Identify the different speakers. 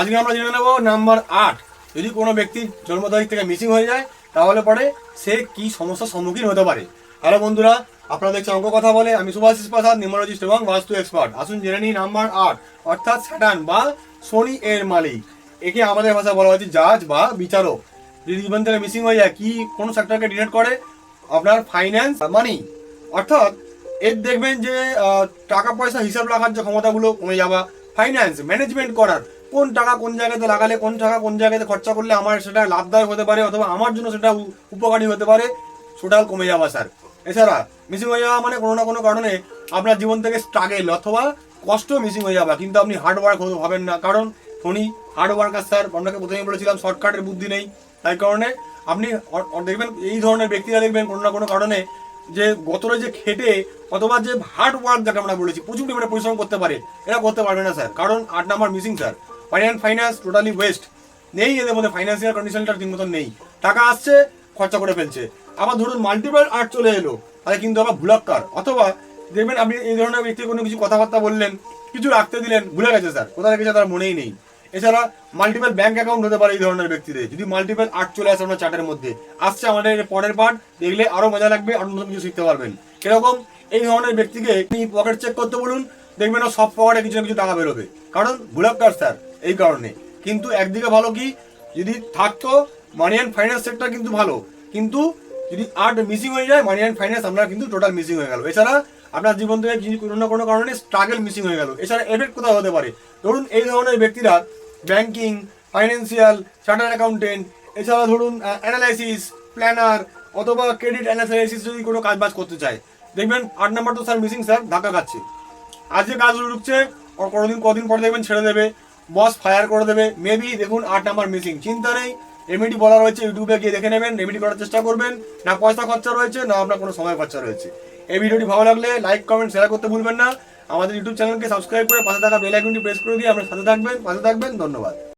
Speaker 1: আজকে আমরা জেনে নেব নাম্বার আট। যদি কোনো ব্যক্তির জন্ম তারিখ থেকে মিসিং হয়ে যায়, তাহলে পরে সে কি সমস্যার সম্মুখীন হতে পারে। হ্যালো বন্ধুরা, আপনারা দেখছেন অঙ্ক কথা বলে। আমি সুভাষিস প্রসাদ, নিউমোলজিস্ট এবং বাস্তু এক্সপার্ট আসুন জেনে নিই নাম্বার আট, অর্থাৎ স্যাটান বা শনি এর মালিক। একে আমাদের ভাষায় বলা হয়েছে জাজ বা বিচারক। যদি জীবন থেকে মিসিং হয়ে যায়, কি কোন সেক্টরকে ডিনেট করে? আপনার ফাইন্যান্স মানি অর্থাৎ এর দেখবেন যে টাকা পয়সা হিসাব রাখার যে ক্ষমতাগুলো কমে যাওয়া ফাইন্যান্স ম্যানেজমেন্ট করার। কোন টাকা কোন জায়গাতে লাগালে, কোন টাকা কোন জায়গাতে খরচা করলে আমার সেটা লাভদায়ক হতে পারে অথবা আমার জন্য সেটা উপকারী হতে পারে সেটাও কমে যাওয়া স্যার এছাড়া মিসিং হয়ে যাওয়া মানে কোনো না কোনো কারণে আপনার জীবন থেকে স্ট্রাগেল অথবা কষ্ট মিসিং হয়ে যাওয়া কিন্তু আপনি হার্ড ওয়ার্ক হবেন না। কারণ ফোনই হার্ড ওয়ার্কার স্যার আপনাকে প্রথমেই বলেছিলাম শর্টকাটের বুদ্ধি নেই। তাই কারণে আপনি দেখবেন এই ধরনের ব্যক্তিরা দেখবেন কোনো না কোনো কারণে যে গতরে যে খেটে অথবা যে হার্ড ওয়ার্ক যাকে আমরা বলেছি, প্রচুর পরিমাণে পরিশ্রম করতে পারে, এরা করতে পারবে না স্যার কারণ আট number missing sir finance finance totally waste নেই এদের মধ্যে ফাইন্যান্সিয়াল কন্ডিশনটা ঠিক মতন নেই। টাকা আসছে, খরচা করে ফেলছে। আবার ধরুন মাল্টিপল আর্ট চলে এলো, তাহলে কিন্তু আবার ভুলাক্কার অথবা দেখবেন আপনি এই ধরনের ব্যক্তি কোনো কিছু কথাবার্তা বললেন, কিছু রাখতে দিলেন, ভুলে গেছে স্যার কোথায় রেখেছে তার মনেই নেই। এছাড়া মাল্টিপল ব্যাংক অ্যাকাউন্ট হতে পারে এই ধরনের ব্যক্তিদের। যদি মাল্টিপল আর্ট চলে আসে আপনার চার্টের মধ্যে। আসছে আমাদের পরের পার্ট দেখলে আরও মজা লাগবে, আরও নতুন কিছু শিখতে পারবেন। কীরকম এই ধরনের ব্যক্তিকে পকেট চেক করতে বলুন, দেখবেন সব পকেটে কিছু না কিছু টাকা বেরোবে। কারণ ভুলাক্কার স্যার এই কারণে। কিন্তু একদিকে ভালো কি, যদি থাকতো মানি অ্যান্ড ফাইন্যান্স সেক্টর কিন্তু ভালো। কিন্তু যদি আর্ট মিসিং হয়ে যায় মানি অ্যান্ড ফাইন্যান্স আপনার কিন্তু টোটাল মিসিং হয়ে গেল। এছাড়া আপনার জীবন থেকে কোনো না কোনো কারণে স্ট্রাগল মিসিং হয়ে গেল। এছাড়া এফেক্ট কোথাও হতে পারে। ধরুন এই ধরনের ব্যক্তিরা ব্যাংকিং, ফাইন্যান্সিয়াল চার্টার অ্যাকাউন্টেন্ট এছাড়া ধরুন অ্যানালাইসিস, প্ল্যানার অথবা ক্রেডিট অ্যানালাইসিস যদি কোনো কাজ বাজ করতে চায়। দেখবেন আট নাম্বার তো স্যার মিসিং স্যার, ধাক্কা খাচ্ছে। আজকে কাজগুলো ঢুকছে কদিন কদিন পরে দেখবেন ছেড়ে দেবে, বস ফায়ার করে দেবে, মেবি দেখুন আট নাম্বার মিসিং। চিন্তা নেই রেমেডি বলা রয়েছে, ইউটিউবে গিয়ে দেখে নেবেন রেমেডি করার চেষ্টা করবেন, না পয়সা খরচা রয়েছে, না আপনার কোনো সময় খরচা রয়েছে। এই ভিডিওটি ভালো লাগলে লাইক কমেন্ট শেয়ার করতে ভুলবেন না। আমাদের ইউটিউব চ্যানেলকে সাবস্ক্রাইব করে পাশে থাকা বেল আইকনটি প্রেস করে দিয়ে আপনার সাথে থাকবেন, পাশে থাকবেন, ধন্যবাদ।